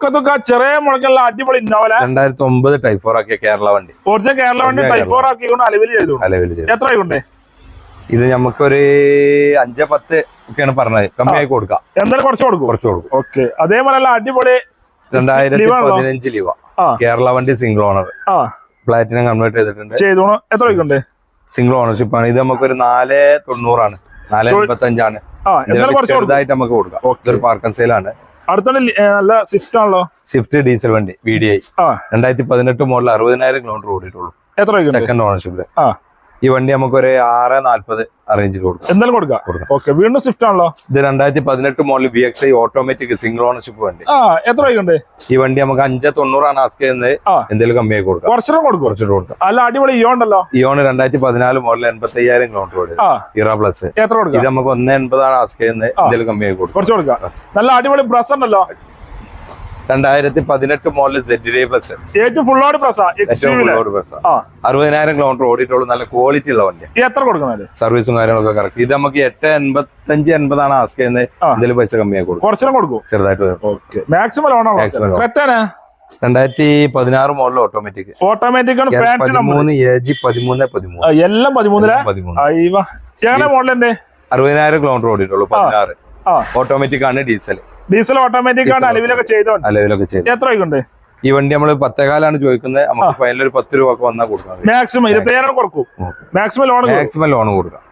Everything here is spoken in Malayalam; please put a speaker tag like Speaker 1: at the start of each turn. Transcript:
Speaker 1: ഒക്കത്തൊക്കെ ചെറിയ മുളക്കുള്ള അടിപൊളി ഇന്നോവല
Speaker 2: രണ്ടായിരത്തി ഒമ്പത് ടൈഫോർ ഫോർ ആക്കിയ കേരള വണ്ടി.
Speaker 1: ഒറിജിനൽ കേരള വണ്ടി ടൈഫോർ ആക്കി ആക്കിക്കൊണ്ട് അലവിൽ ചെയ്തു.
Speaker 2: അലവിൽ ചെയ്തു.
Speaker 1: എത്ര ആയിക്കൊണ്ടേ?
Speaker 2: ഇത് നമുക്കൊരു അഞ്ച് പത്ത് ഒക്കെയാണ് പറഞ്ഞത്. കമ്മിയായി കൊടുക്കാം.
Speaker 1: എന്തായാലും കുറച്ച് കൊടുക്കും.
Speaker 2: കുറച്ച് കൊടുക്കും.
Speaker 1: ഓക്കെ. അതേപോലെ അടിപൊളി
Speaker 2: രണ്ടായിരത്തി? പതിനഞ്ച് ലിവ കേരള വണ്ടി സിംഗിൾ ഓണർ പ്ലാറ്റിനം കൺവേർട്ട് ചെയ്തിട്ടുണ്ട്.
Speaker 1: ചെയ്തു. എത്ര വയ്ക്കുണ്ട്
Speaker 2: സിംഗിൾ ഓണർഷിപ്പ് ആണ്. ഇത് നമുക്കൊരു നാല് തൊണ്ണൂറാണ്. നാല് എൺപത്തി അഞ്ചാണ് ചെറുതായിട്ട് നമുക്ക് കൊടുക്കാം. ഇതൊരു പാർക്കൻ സെയിലാണ്
Speaker 1: അടുത്തോണ്ട് നല്ല സ്വിഫ്റ്റ് ആണല്ലോ?
Speaker 2: സ്വിഫ്റ്റ് ഡീസൽ വണ്ടി വി ഡി ഐ രണ്ടായിരത്തി പതിനെട്ട് മോഡൽ അറുപതിനായിരം കിലോമീറ്റർ ഓടിയിട്ടുള്ളൂ.
Speaker 1: എത്ര
Speaker 2: സെക്കൻഡ് ഓണർഷിപ്പ്
Speaker 1: ആ.
Speaker 2: ഈ വണ്ടി നമുക്ക് ഒരു ആറ് നാല്പത് അറേഞ്ച് കൊടുക്കാം.
Speaker 1: എന്തായാലും കൊടുക്കാം.
Speaker 2: കൊടുക്കാം.
Speaker 1: ഓക്കെ വീണ്ടും സ്വിഫ്റ്റ് ആണല്ലോ?
Speaker 2: ഇത് രണ്ടായിരത്തി പതിനെട്ട് model V X I automatic single ownership വണ്ടി.
Speaker 1: ആ എത്ര വൈകുണ്ട്
Speaker 2: ഈ വണ്ടി നമുക്ക് അഞ്ച് തൊണ്ണൂറാണ് ആസ്ക് ചെയ്യുന്നത്. എന്തെങ്കിലും കമ്മിയായി കൊടുക്കാം.
Speaker 1: കുറച്ചുകൂടെ കൊടുക്കും.
Speaker 2: കുറച്ചിട്ട് കൊടുക്കാം.
Speaker 1: അല്ല അടിപൊളി ഇയോ ഉണ്ടല്ലോ.
Speaker 2: ഇയോണ് രണ്ടായിരത്തി പതിനാല് മോഡൽ എൺപത്തി അയ്യായിരം കിലോമീറ്റർ ഓടി. ഇറ പ്ലസ്
Speaker 1: എത്ര കൊടുക്കാം?
Speaker 2: ഇത് നമുക്ക് ഒന്ന് എൺപതാണ് ആസ്ക് ചെയ്യുന്നത്. എന്തെങ്കിലും കമ്മിയായി കൊടുക്കും.
Speaker 1: കുറച്ച് കൊടുക്കാം. നല്ല അടിപൊളി ബ്രസ് ഉണ്ടല്ലോ.
Speaker 2: രണ്ടായിരത്തി പതിനെട്ട് മോഡൽ സെഡ് ഡേ പ്ലസ്
Speaker 1: ഏറ്റവും
Speaker 2: അറുപതിനായിരം കിലോമീറ്റർ ഓടിയിട്ടുള്ളൂ. നല്ല ക്വാളിറ്റി ഉള്ള വണ്ടി.
Speaker 1: എത്ര കൊടുക്കുന്നത്
Speaker 2: സർവീസും കാര്യങ്ങളൊക്കെ കറക്റ്റ് ഇത് നമുക്ക് എട്ട് എൺപത്തഞ്ച് എൺപതാണ് ആസ്ക് ചെയ്യുന്നത്. എന്തെങ്കിലും പൈസ കമ്മിയായി കൊടുക്കും.
Speaker 1: കൊടുക്കും.
Speaker 2: ചെറുതായിട്ട്
Speaker 1: മാക്സിമം ലോണോ
Speaker 2: രണ്ടായിരത്തി പതിനാറ് മോഡൽ ഓട്ടോമാറ്റിക്
Speaker 1: ഓട്ടോമാറ്റിക് ആണ്.
Speaker 2: പതിമൂന്ന് എ ജി പതിമൂന്ന് പതിമൂന്ന്.
Speaker 1: എല്ലാം പതിമൂന്നില?
Speaker 2: പതിമൂന്ന്.
Speaker 1: അയ്യവ. എങ്ങനെ മോഡലിന്റെ
Speaker 2: അറുപതിനായിരം കിലോമീറ്റർ ഓടിയിട്ടുള്ളൂ പതിനാറ്. ഓട്ടോമാറ്റിക് ആണ് ഡീസൽ
Speaker 1: ഡീസൽ ഓട്ടോമാറ്റിക് ആണ് അലവിലൊക്കെ ചെയ്തോണ്ട്.
Speaker 2: അലവിലൊക്കെ ചെയ്തു.
Speaker 1: എത്ര ആയിക്കൊണ്ട്?
Speaker 2: ഈ വണ്ടി നമ്മൾ പത്തേകാലാണ് ചോദിക്കുന്നത്. നമുക്ക് ഫൈനൽ ഒരു പത്ത് രൂപ ഒക്കെ വന്നാൽ കൊടുക്കാം.
Speaker 1: മാക്സിമം ഇരുപത്തയ്യായിരം കൊടുക്കും. മാക്സിമം ലോൺ
Speaker 2: മാക്സിമം ലോൺ കൊടുക്കാം.